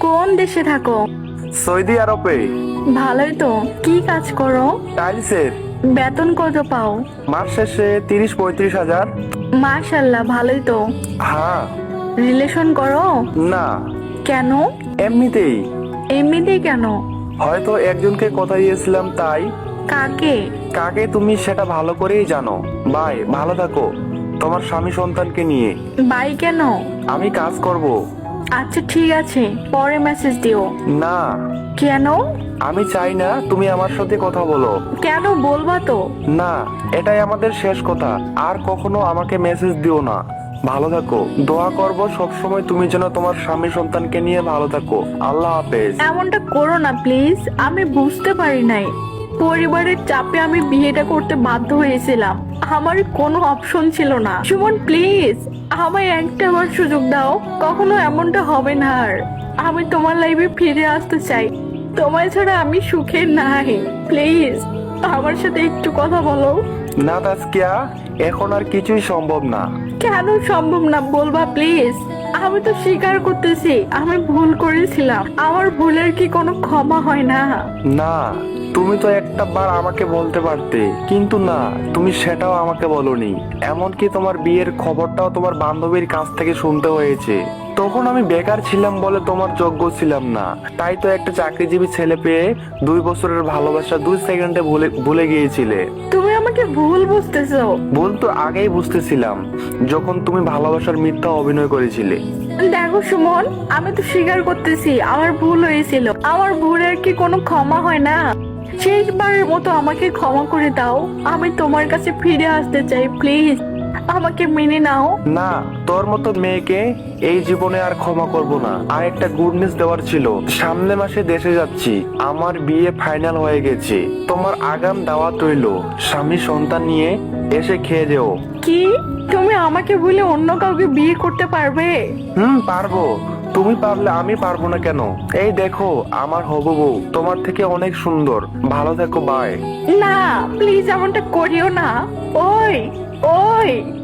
কোন দেশে থাকো? সৌদি আরবে। ভালোই তো। কি কাজ করো? টাইলসের বেতন কত পাও? মাস শেষে তিরিশ পঁয়ত্রিশ হাজার। মাশাল্লাহ ভালোই তো। হ্যাঁ। রিলেশন করো? না। কেন? এমনিতেই। এমনিতেই কেন? হয়তো একজনকে কথা দিয়েছিলাম তাই। কাকে? কাকে তুমি সেটা ভালো করেই জানো। বাই ভালো থাকো। তোমার স্বামী সন্তানকে নিয়ে। বাই কেন? আমি কাজ করব। আচ্ছা ঠিক আছে। পরে মেসেজ দিও। না। কেন? আমি চাই না তুমি আমার সাথে কথা বলো। কেন বলবা তো? না এটাই আমাদের শেষ কথা। আর কখনো আমাকে মেসেজ দিও না। ভালো থাকো। দোয়া করব সবসময় তুমি যেন তোমার স্বামী সন্তানকে নিয়ে ভালো থাকো। আল্লাহ হাফেজ। এমনটা করো না প্লিজ আমি বুঝতে পারি নাই। পরিবারের চাপে আমি বিয়েটা করতে বাধ্য হয়েছিলাম। আমার কোনো অপশন ছিল না। সুমন প্লিজ আমায় একটা আমার সুযোগ দাও। কখনো এমনটা হবে না আর। আমি তোমার লাইফে ফিরে আসতে চাই। তোমায় ছাড়া আমি সুখে নাই। প্লিজ আমার সাথে একটু কথা বলো। না তাজকিয়া এখন আর কিছুই সম্ভব না। কেন সম্ভব না? বলবা প্লিজ। আমি তো স্বীকার করতেছি, আমি ভুল করেছিলাম। আমার ভুলের কি কোনো ক্ষমা হয় না? না, তুমি তো একটা বার আমাকে বলতে পারতে, কিন্তু না, তুমি সেটাও আমাকে বলনি। এমনকি তোমার বিয়ের খবরটাও তোমার বান্ধবীর কাছ থেকে শুনতে হয়েছে। তখন আমি বেকার ছিলাম বলে তোমার যোগ্য ছিলাম না। তাই তো একটা চাকরিজীবী ছেলে পেয়ে দুই বছরের ভালোবাসা দুই সেকেন্ডে ভুলে ভুলে গিয়েছিলে। তুমি আমাকে ভুল বুঝতেছো। ভুল তো আগেই বুঝতেছিলাম যখন তুমি ভালোবাসার মিথ্যা অভিনয় করেছিলে। দেখো সুমন আমি তো স্বীকার করতেছি আমার ভুল হয়েছিল। আমার ভুলের কি কোনো ক্ষমা হয় না? শেষবারের মতো আমাকে ক্ষমা করে দাও। আমি তোমার কাছে ফিরে আসতে চাই প্লিজ। আমাকে মেনে নাও। না তোর মতো মেয়েকে এই জীবনে আর ক্ষমা করব না। আর একটা গুড নিউজ দেওয়ার ছিল। সামনে মাসে দেশে যাচ্ছি। আমার বিয়ে ফাইনাল হয়ে গেছে। তোমার আগাম দাওয়াত রইল। স্বামী সন্তান নিয়ে এসে খেয়ে যেও। কি? তুমি আমাকে ভুলে অন্য কাউকে বিয়ে করতে পারবে? হুম পারব। তুমি পারলে আমি পারব না কেন? এই দেখো আমার হবু বউ। তোমার থেকে অনেক সুন্দর। ভালো থেকো বাই না প্লিজ এমনটা করিও না। ওই ওই।